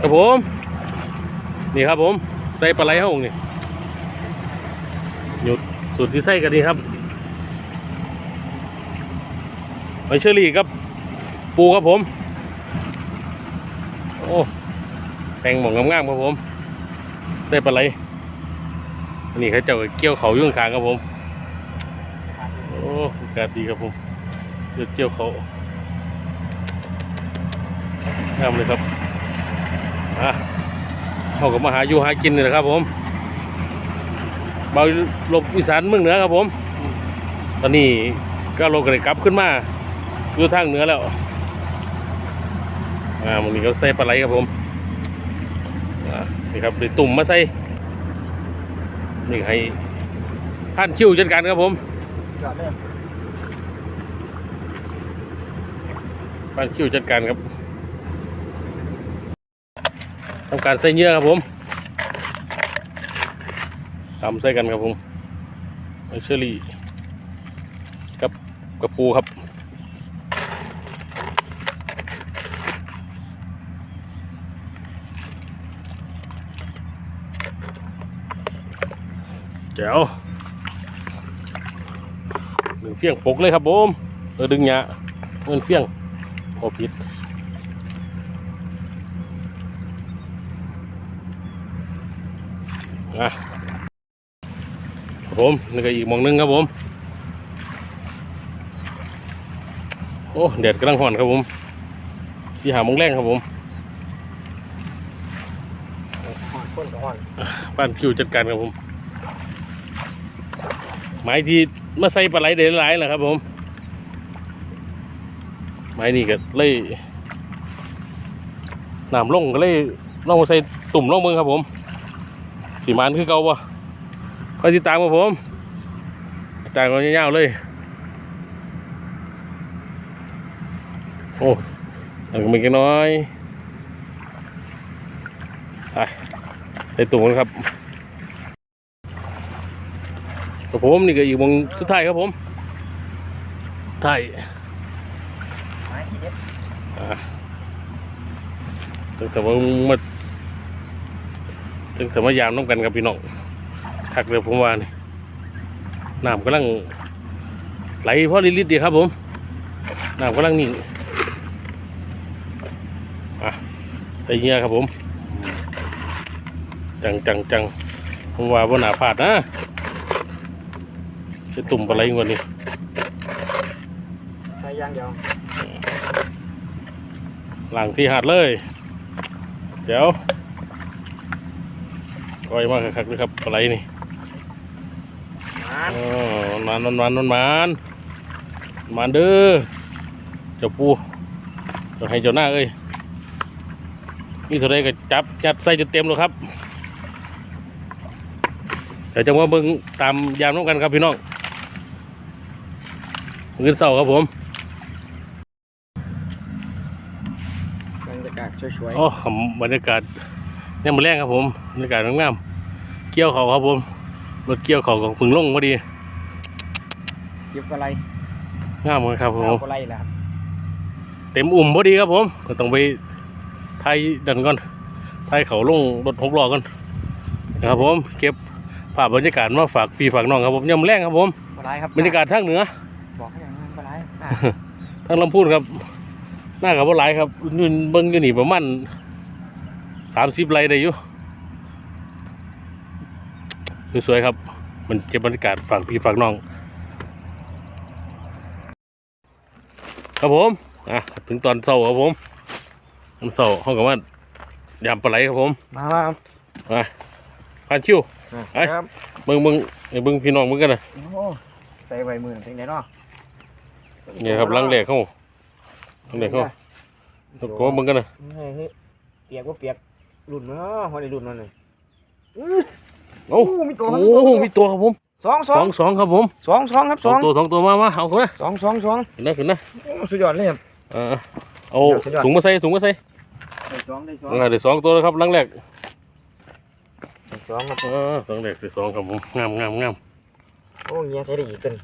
ครับผม นี่ครับผม ใส่ปลาไหลห้องนี่หยุดสูตรที่ใส่กันดีครับหอยเชอรี่ครับ ปูครับผม โอ้แปลงหมองงามๆครับผมใส่ปลาไหลอันนี้เขาเจ้าเกี่ยวเขายุ่ข้างครับผม โอ้กาดีครับผมเดี๋ยวเกี่ยวเขางามเลยครับ อะเขาก็มาหาอยู่หากินนี่แหละครับ ผมเบาลบอีสานเมืองเหนือครับผม ตอนนี้ก็ลงกันกลับขึ้นมาอยู่ทางเหนือแล้ว อ่ามันนี้ก็ใส่ปลาไหลครับผมอ่านี่ครับเดี๋ยวตุ่มมาใส่ นี่ให้ท่านคิวจัดการครับผมยอดเลยท่านคิวจัดการครับ ทำการใส่เนื้อครับผมตำใส่กันครับผมไอเชอรี่กับกระปูครับแจ๋วดึงเฟี้ยงปกเลยครับผม เออดึงหยาเงินเฟี้ยงโอผิด อะครับผมนี่ก็อีกหมองหนึงครับผม โอ้แดดกำลังห่อนครับผมสีหาโมงแรงครับผมห่อนข้นกับห่อนบ้านคิวจัดการครับผม ไม้ที่มาใส่ปลาไหลได้หลายๆแหละครับผม ไม้นี่ก็เลยน้ำลงก็เลยลองมาใส่ตุ่มลงมือครับผม สีมันคือเก่าปะคอยติดตามครับผมติดตามกันยาวๆเลย โอ้อันก็มีกันน้อยไปใส่ตุ่มกันครับครับผมนี่ก็อีกวงสุดท้ายครับผมท้ายไม้ที่เด็ดตั้งแต่ว่ามา ตั้งแต่มายามน้ำกันกับพี่น้องทักเลยผมว่านี่น้ำกำลังไหลเพราะลิตรดีครับผมน้ำกำลังนิ่งอะไอ้เงี้ยครับผม จังจังจังผมว่าบนหนาพลาดนะจะตุ่มปลาไหลกว่านี้ใส่ยางเดียวหลังที่หาดเลย เดี๋ยว ก้อยมากคักๆเลยครับปลาไหลนี่มาอ๋อมันมันมันมันมันมันเด้อเจ้าปูเจ้าให้เจ้าหน้าเอ้ยนี่เท่าไรก็จับจัดใส่จนเต็มเลยครับเดี๋ยวจะมาเบิ่งตามยามน้ำกันครับพี่น้องเงินเสาร์ครับผมบรรยากาศสวยโอ้บรรยากาศ เนี่ยมาแรงครับผมบรรยากาศงามๆเกี่ยวเขาครับผมรถเกี่ยวเขาของพึ่งลงพอดีๆจิบอะไรงามเลยครับผมเอาอะไรล่ะครับเต็มอุ่มพอดีครับผมก็ต้องไปไทยดันก่อนไทยเขาลงรถหกล้อก่อนนะครับผม เก็บภาพบรรยากาศมาฝากพี่ฝากน้องครับผมยำแรงครับผมอะไรครับบรรยากาศทางเหนือบอกให้อย่างนั้นอะไรอะทางลำพูนครับหน้ากับว่าหลายครับยืนเบิ้งอยู่นี่ประมาณ สามสิบไรได้อยู่สวยๆครับ มันเก็บบรรยากาศฝากพี่ฝากน้อง ครับผมอะถึงตอนเช้าครับผมตอนเช้าห้องกับว่ายำปลาไหลครับผมมามามาผ่านชิวไอ้ครับเบิ้งเบิ้งเดี๋ยวเบิ้งพี่น้องเบิ้งกันนะโอ้ใส่ใบมือถึงไหนเนาะเนี่ยครับลังแหลกเข้าลังแหลกเข้าแล้วก็เบิ้งกันนะเฮ้ยเฮ้ยเปียกว่าเปียก หลุดเนาะพอได้หลุดมาเลยโอ้มีตัวโอ้มีตัวครับผมสองสสอองงสองครับผมสองสองครับสสอองงตัวสองตัวมามาเอาเข้ามาสองสองสองขึ้นนะขึ้นนะโอ้สุดยอดเลยครับอ่าเอาสุดยอดถุงมาใส่ถุงมาใส่ได้สองได้สองอ่าเดี๋ยวสองตัวแล้วครับลังแหลกได้สองครับอ่าสองแหลกเดี๋ยวสองครับผมงามงามงามโอ้เงี้ยใส่ได้อีกตัวนี้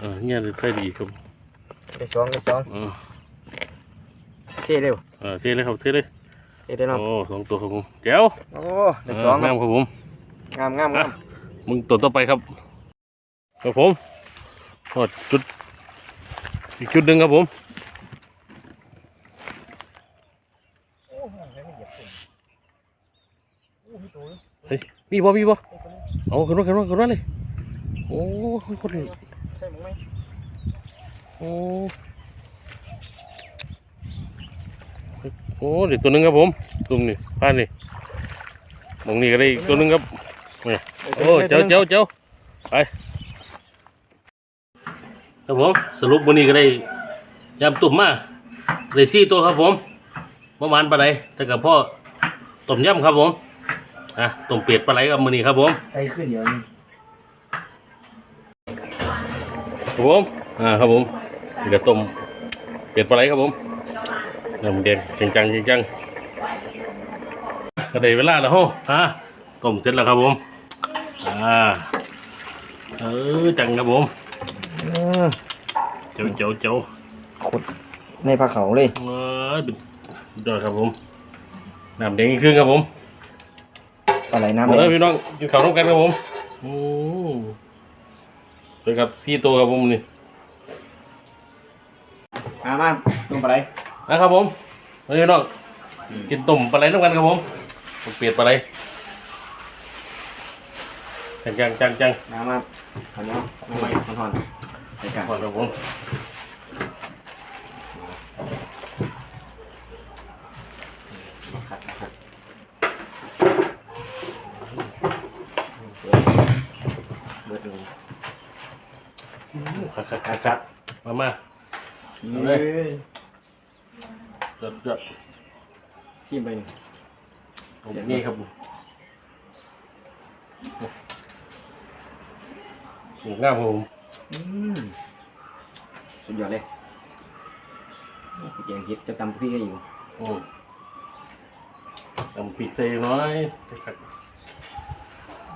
อ่าเนี่ยเดี๋ยวใส่ดีครับได้สองได้สองอ่าเท่เร็วอ่าเทเลยครับเทเลย เฮ็ดได้เนาะโอ้สองตัวครับผมแก้วโอ้ได้สองคงารับมครับผมงามงามงามมึงตัวต่อไปครับครับผมโอ้จุดอีกจุดหนึ่งครับผมเฮ้ยมีบ่มีบ่เอาขึ้นมาขึ้นมาขึ้นมาเลยโอ้คน ใช่มั้งไหมโอ้ โอ้เดี๋ยวตัวหนึงครับผมตุ่มนี่ผ่านนี่มองนี่ก็ได้อีกตัวหนึงครับนี่โอ้เจ้าเจ้าเจ้าไปครับผมสรุปวันนี้ก็ได้ยำตุ่มมาได้สี่ตัวครับผมประมาณปลาไหลแต่กับพ่อต้มยำครับผมอะต้มเป็ดปลาไหลกับมือนี้ครับผมใส่ขึ้นเดี๋ยวนี้ครับผมอ่าครับผมนี่ก็ต้มเป็ดปลาไหลครับผม น้ำแดงจังจังจังจังก็ได้เวลาแล้วฮะฮะต้มเสร็จแล้วครับผม อ่า เออจังครับผมเจ้าเจ้าเจ้าขุดในผ้าเขาเลยเออดยอดครับผม น้ำแดงอีกครึ่งครับผมปลาไหลน้ำเลยพี่น้องกินข้าวร่วมกันครับผมโอ้เป็นครับสี่ตัวครับผมนี่มามาตุ้มปลาไหล นะครับผมมาเลยพี่น้องกินต้มปลาไหลร่วมกันครับผมต้มเป็ดปลาไหลจังจังจังจังมามาขอเนี้ยมาใหม่ขอทอนใส่กันก่อนครับผมขัดขัดเบิดเลยขัดขัดขัดขัดมามาเฮ้ย เดือดเดือดชิมไปหนึ่งผมนี่ครับผมหมูงามครับผมอืมสุดยอดเลยพี่แกงเห็ดจะตำพี่ก็อยู่อืมทำพริกใส่น้อยขัด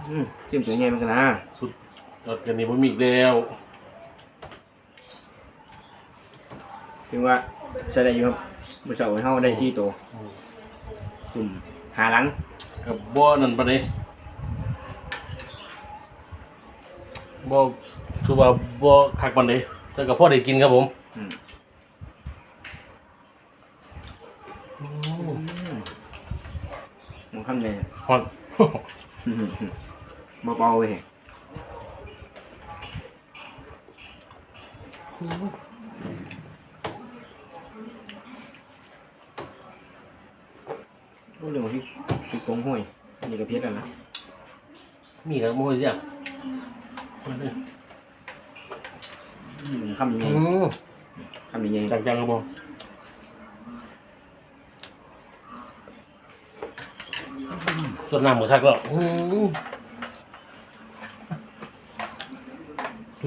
อืมชิมตัวใหญ่เหมือนกันนะสุดยอดกันนี่ผมมีอีกแล้วถึงว่าใส่ได้อยู่ครับ มือเสาร์เฮาได้สี่ตัวตุ่มหาหลังกับบ่อนั่นปะเนี่ยบ่คือว่าบ่คักปานใดแต่กับพ่อได้กินครับผมอืมอืมมันคำเลยฮอนเบาๆเลย เรื่องที่ที่กงห้วยนี่ก็เพี้ยนแล้วนะมีครับโมยจ้ะอืมคำยังไงอืมคำยังไงจังจังๆครับผมส่วนน้ำหมูทักแล้วอืม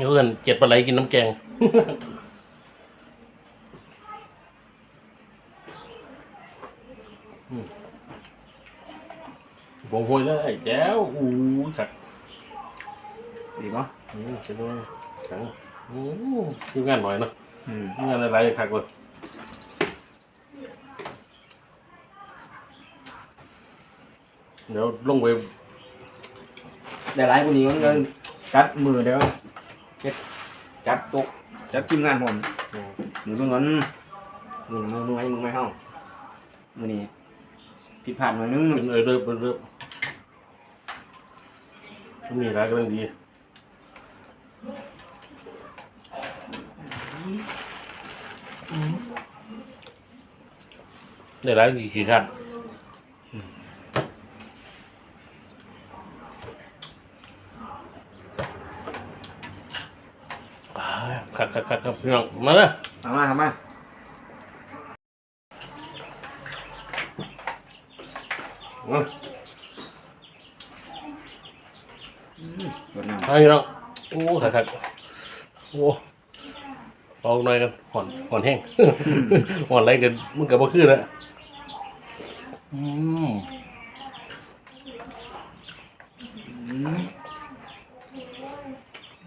เพื่อนเจ็ดปลาไหลกินน้ำแกง ผมหวยแล้วไอ้แจ้วอู้ขัดดีปะอืมเป็นว่าขังอืมทีมงานหน่อยเนาะอืมทีมงานอะไรขักเลยเดี๋ยวลงไปแต่หลายคนนี้มันก็จัดมือเดี๋ยวเฮ็ดจัดโต๊ะจัดทีมงานผมหนูเพิ่งเงินนี่มือมือไอ้มือไม่เฮามือนี้ผิดพลาดหน่อยนึงเป็นเออเริ่มเป็นเริ่ม มีอะไรก็ดีได้ร้ายกี่กี่ขั้นอ่าครับครับครับครับพี่น้องมาเลย เอามาทำมามา สดน้ เอาพี่น้องโอ้ครับครับโอ้เอาหน่อยกันห่อนห่อนแห้งห่อนอะไรกันมันกับบ่คือแล้วอืม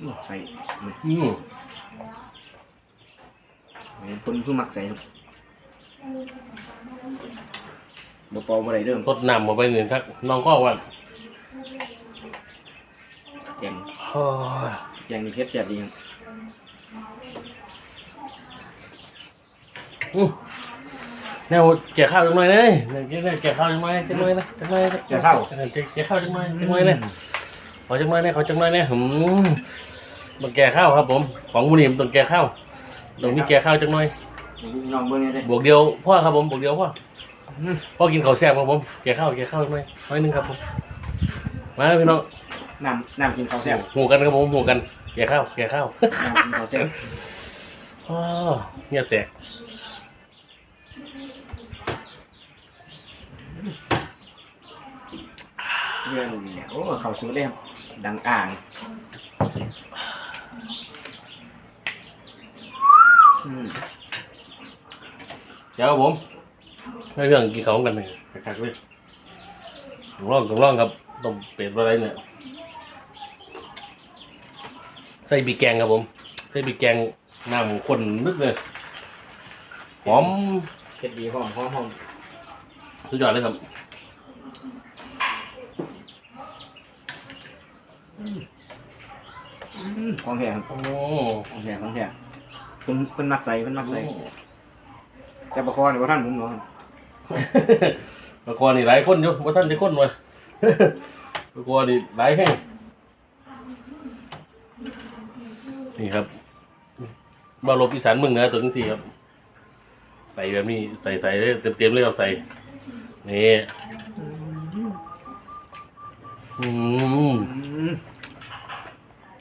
ำใส่อืมคนผู้มักใส่ครับบ่ปอบ่ได้เริ่มรดน้ำมาไปหนึ่งทักน้องก็ว่า แกง โอ้ยแกงนี่เผ็ดแซ่บดีครับอื้อแนวแก่ข้าวจังหน่อยเลยแก่แก่ข้าวจังหน่อยจังหน่อยนะจังหน่อยนะแก่ข้าวแก่ข้าวจังหน่อยจังหน่อยเลยขอจังหน่อยเนี่ยขอจังหน่อยเนี่ยหืมมันแก่ข้าวครับ ผม ของบุญนี่มันต้องแก่ข้าวต้องมีแก่ข้าวจังหน่อยน้องเบิ่งนี่เด้บวกเดียวพ่อครับผมบวกเดียวพ่ออพ่อกินข้าวแซ่บครับผมแก่ข้าวแก่ข้าวจังหน่อยน้อยหนึงครับผมมาพี่น้อง น้ำน้ำกินข้าวแซ่บหูกันครับผมหูกันแก่ข้าวแก่ข้าวน้ำกินข้าวแซ่บอ๋อเงียบแตกเรื่องโอ้ข้าวสุกเลยครับดังอ่างอืมเจ้าครับผมไม่เรื่องกินของกันเลยคักๆเลยต้องลองต้องลองครับต้มเป็ดอะไรเนี่ย ใส่บีแกงครับผม ใส่บีแกงน้ำข้นนึกเลยหอมเผ็ดดีหอมหอมหอมสุดยอดเลยครับอืมของแท้ครับโอ้ของแท้ของแท้เพิ่นเพิ่นมักใส่เพิ่นมักใส่แต่บ่คอนี่บ่ทันผมเนาะปลากวานี่หลายคนอยู่ว่าท่านได้คนวะปลากวานี่หลายแห้งนี่ครับ บาลบอีสานมึงนะตัวนี้สิครับใส่แบบนี้ใส่ใส่เลยเต็มๆเลยครับใส่นี่อืม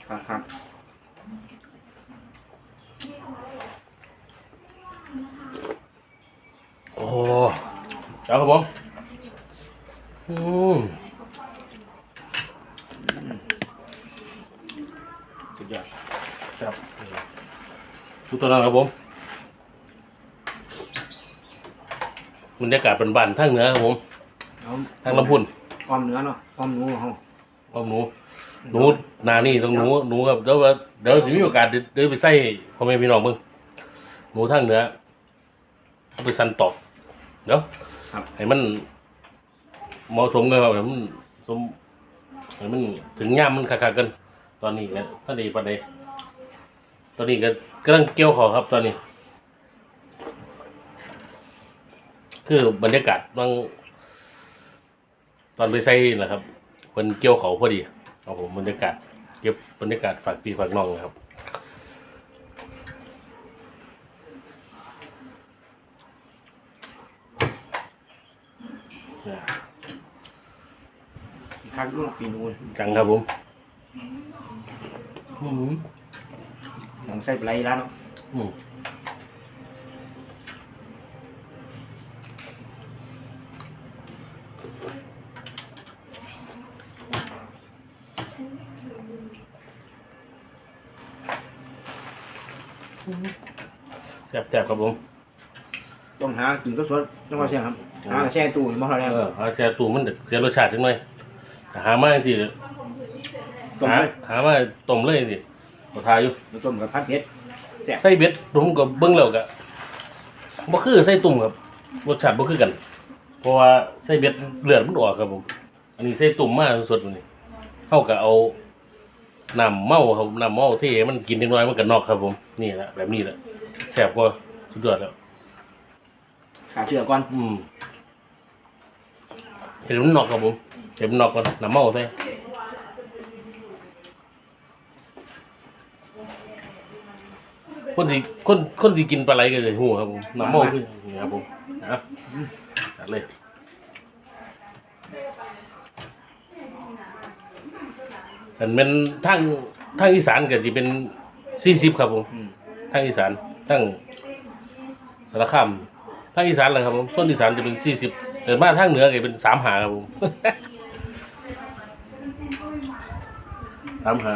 ครับครับโอ้เจ้าครับผมอืม สุดยอด ครับดู ตัวนั้นครับผมบรรยากาศเป็นบ้านๆทางเหนือครับผมเอาทางลำพูนอ้อมเนื้อเนาะอ้อมหนูเฮาพ่อหนูหนูนานี่ต้องหนูหนูครับเดี๋ยวว่าเดี๋ยวจะมีโอกาสเดินเดินไปใส่พ่อแม่พี่น้องมึงหนูทางเหนือเอาไปสันตอกเดี๋ยวครับให้มันเหมาะสมกันครับให้มันสมให้มันถึงย่ามมันคักๆกัน ตอนนี้นะถ้าดีปันใด ตอนนี้ก็กำลังเกี่ยวเขอครับตอนนี้ คือบรรยากาศบางตอนไปใส่นะครับเป็นเกี่ยวเขาพอดีครับผมบรรยากาศเก็บบรรยากาศฝากพี่ฝากน้องนะครับคักอยู่ปีนูนจังครับผมอืม ต้องใส่ปลาไหลแล้วเนาะอืมแซ่บๆครับผมต้องหากินก็สดต้องว่าแซ่บครับหาแช่ตู้บ่เท่าแล้วเออหาแช่ตูมันเสียรสชาติจังหน่อยแต่หามาสิต้มหาเลยหามาต้มเลยสิ ขอทายอยู่แล้วต้มกับผัดเผ็ดใส่เบ็ดผมก็เบิ่งแล้วก็บ่คือใส่ตุ่มครับรสชาติบ่คือกัน เพราะว่าใส่เบ็ดเลือดมันออกครับผม อันนี้ใส่ตุ่มมาสดๆนี่เฮาก็เอาน้ำเมาครับน้ำเมาเทให้มันกินนิดหน่อยมันก็นอกครับผมนี่แหละแบบนี้แหละแซ่บกว่าสุดยอดแล้วขาเชื่อก่อนอืมเห็นมันนอกครับผมเห็นมันนอกก่อนน้ำเมาใส่ คนที่คนคนที่กินปลาไหลก็เลยหูครับผมน้ำเมาคือนี่ครับผมนะจัดเลยอันเป็นทางทางอีสานก็จะเป็นสี่สิบครับผมอืมทางอีสานทางสารคามทางอีสานเลยครับผมส่วนอีสานจะเป็นสี่สิบแต่มาทางเหนือก็เป็นสามหาครับผมสามหา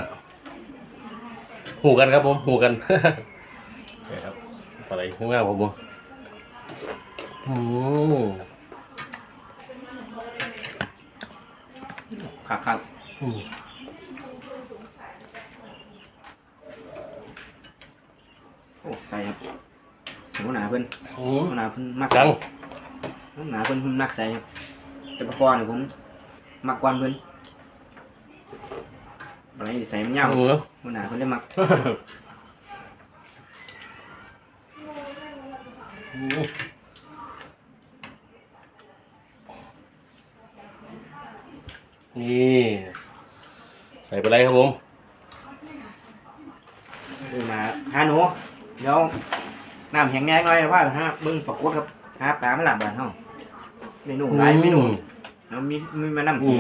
หูกันครับผมหูกันนี่ครับ อะไรข้างหน้าผมบ่อืมคักคักอืมโอ้ใส่ครับหัวหน้าเพิ่นอืมหัวหน้าเพิ่นมักจังหนาเพิ่นเพิ่นมักใส่ครับแต่ปลาคอเนี่ยผมมักกวนเพิ่นอะไรใส่มันยาวเออมันหนาเพิ่นได้มัก นี่ใส่ไปเลยครับผม เออมาหาหนู เดี๋ยวน้ำแห้งแง่หน่อยว่าฮะเบิ่งปรากฏครับหาปลามาหลับบ้านเฮาเมนูหลายเมนูแล้วมีมีมานำอืกิน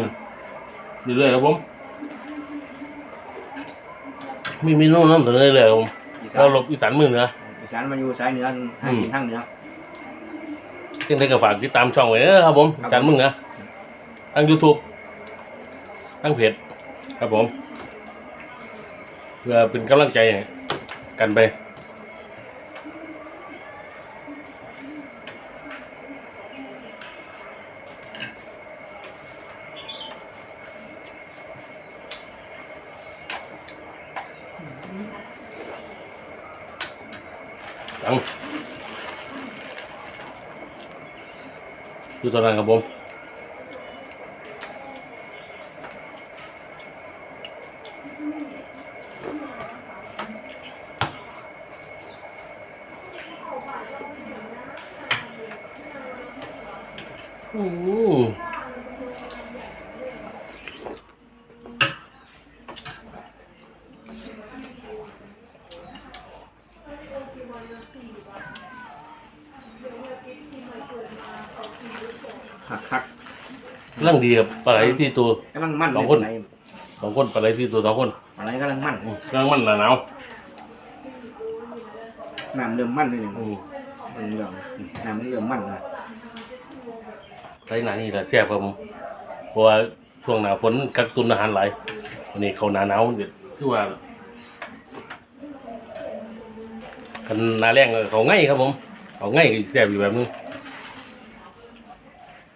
มเรื่อยๆครับผม มีเมนูน้ำเสนอเลยครับผมอีสาเรานหลบอีสานมือเหนืออีสานมาอยู่สายเหนือทางกินทางเหนือซึ่งได้ก็ฝากติดตามช่องไว้นะครับผมอีสานมือเหนือทาง YouTube ทางเพจครับผมเพื่อเป็นกำลังใจกันไป ตังดูตอนนั้นครับผมอืม คักคัก เรื่องดีกับ ปลาไหลที่ตัว กำลังมั่นสองคน เลยสองคนปลาไหลที่ตัวสองคนอะไรกำลังมั่นอืมเครื่องมันหนาวน้ำเริ่มมั่นเลยเนี่ยอืมมันเริ่มน้ำมันเริ่มมั่นเลยใช้หนานี่แหละแซ่บครับผมเพราะว่าช่วงหนาฝนกักตุนอาหารหลายวันนี้เขาหนาหนาวเด็ดคือว่ากันหนาแรงก็เขาง่ายครับผมเขาง่ายก็แซ่บอยู่แบบนึง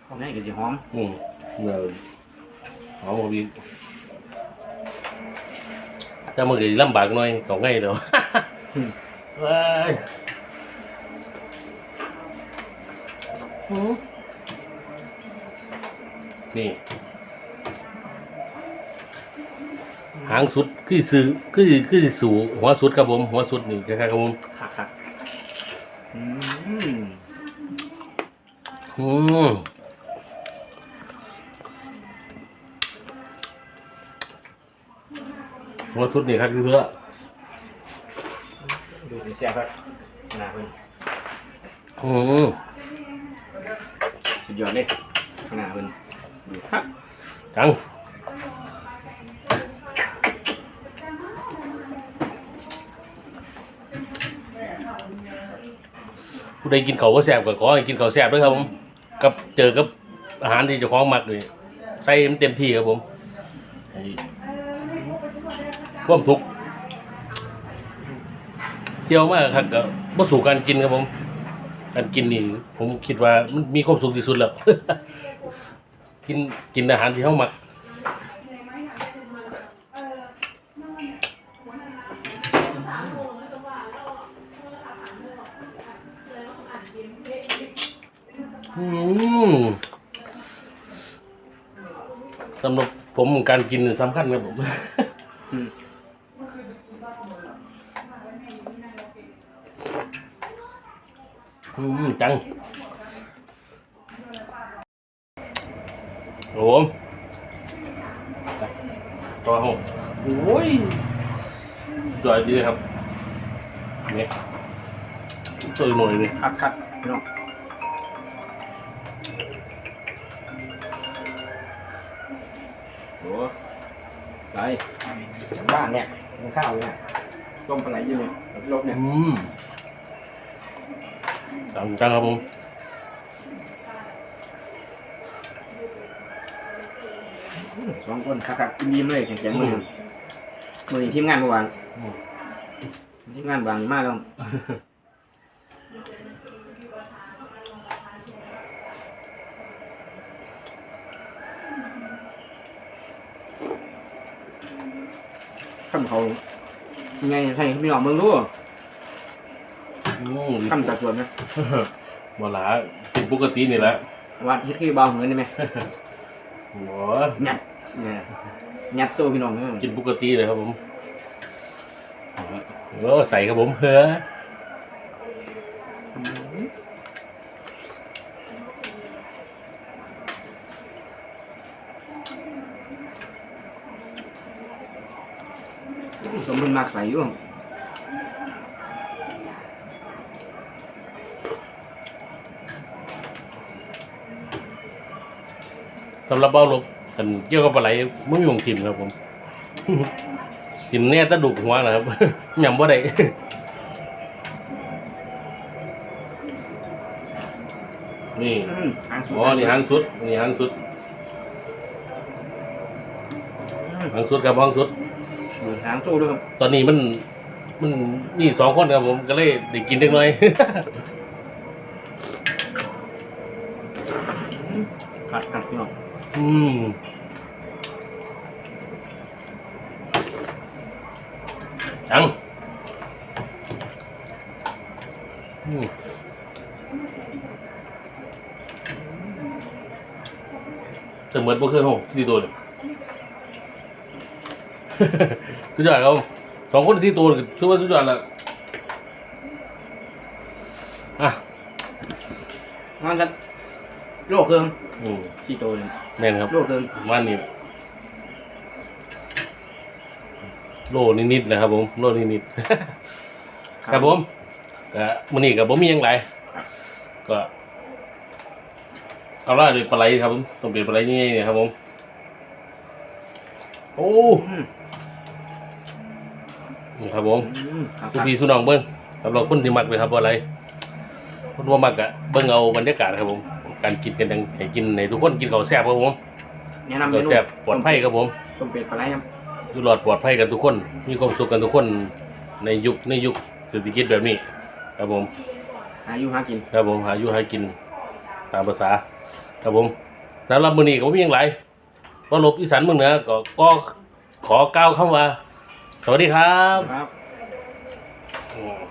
ข้างในก็จะหอมอืม เออเอาบ่มีแต่มันก็ลำบากหน่อยเขาง่ายเดี๋ยวว้ายหือนี่หางสุดคือซื้อคือคือสิสู่หัวสุดครับผม หัวสุดนี่คล้ายๆครับผมคักคักอืมอืม หัวสุดนี่ครับคือเพื่อดูสิแซ่บครับหนาเพิ่นอืมสุดยอดเลยหนาเพิ่นดูคักจังผู้ใดกินเขาวก็แสบก็ขอให้กินเขาวแสบด้วยครับผมกับเจอกับอาหารที่เจ้าของมักเลยใส่มันเต็มที่ครับผมให้ ความสุขเที่ยวมากครับก็บ่สู่การกินครับผม การกินนี่ผมคิดว่ามันมีความสุขที่สุดแล้ว กินกินอาหารที่เขามักสำหรับผมการกินสำคัญครับผม อืมจังโอ้โหตัวหกโอ้ยสวยดีเลยครับเนี่ยสวยหน่อยเลยคักคักพี่น้องโอ้ไรบ้านเนี่ยกินข้าวเนี่ยต้มปลาไหลอยู่เนี่ยกับลบเนี่ยอืม จังจังครับผมสองคนคักคักกินดีเลยแข็งๆเลยมือนี้ทีมงานเมื่อวานทีมงานวางมากแล้วคำเขาไงให้พี่น้องเมืองรู้ อืมคำสัดส่วนนะบ่หลากินปกตินี่แหละวัดเฮ็ดคือเบาเหมือนได้ไหมบ่หยัดเนี่ยหยัดโซ่พี่น้องเออกินปกติเลยครับผมโอ้ใส่ครับผมเฮ้อสมบูรณ์มากใส่อยู่ สำหรับเบ้าลบกันเกี่ยวกับปลาไหลมึงยงทิมครับผมทิมเนี่ยตะดุกหัวนะครับยำบ่ได้นี่อืมหางสุดอ๋อนี่หางสุดนี่หางสุดอืมหางสุดครับหางสุดนี่หางโซ่ด้วยครับตอนนี้มันมันนี่สองคนครับผมก็เลยได้กินเล็กน้อยกัดกัดพี่น้อง อืมจังอืมจะเสมือนบ่คือห้องสี่ตัวเลยสุดยอดครับสองคนสี่ตัวถือว่าสุดยอดแล้วอะงั้นจะโลกเครื่ องอืมสี่โตเลยแม่นครับโลกเครื่องประมันนี่โลนิดๆนะครับผมโลนิดๆครับผมก็มื้อนี้ก็บ่มีหยังหลายก็เอาล่ะด้วยปลาไหลครับผมต้องเป็นปลาไหลนี่ครับผมโอ้อืมนี่ครับผมอืมกัดทุกกัดพี่สุน้องเบิ่งสำหรับคนที่มักเลยครับบ่อะไรคนบ่มักอะเบิ่งเอาบรรยากาศครับผม การกินกันดังให้กินให้ทุกคนกินข้าวแซ่บครับผมแนะนำเมข้าวนูแซ่บปลอดภัยครับผมต้มเป็ดปลาไหลครับอยู่รอดปลอดภัยกันทุกคน มีความสุขกันทุกคนในยุคในยุคเศรษฐกิจแบบนี้ ครับผม หาอยู่หากิน ครับผมหาอยู่หากินตามภาษา ครับผมสำหรับมื้อนี้ก็บ่มีหยังหลายบ่ลบอีสานเมืองเหนือก็ก็ขอกล่าวคำว่าสวัสดีครับ ครับ อืม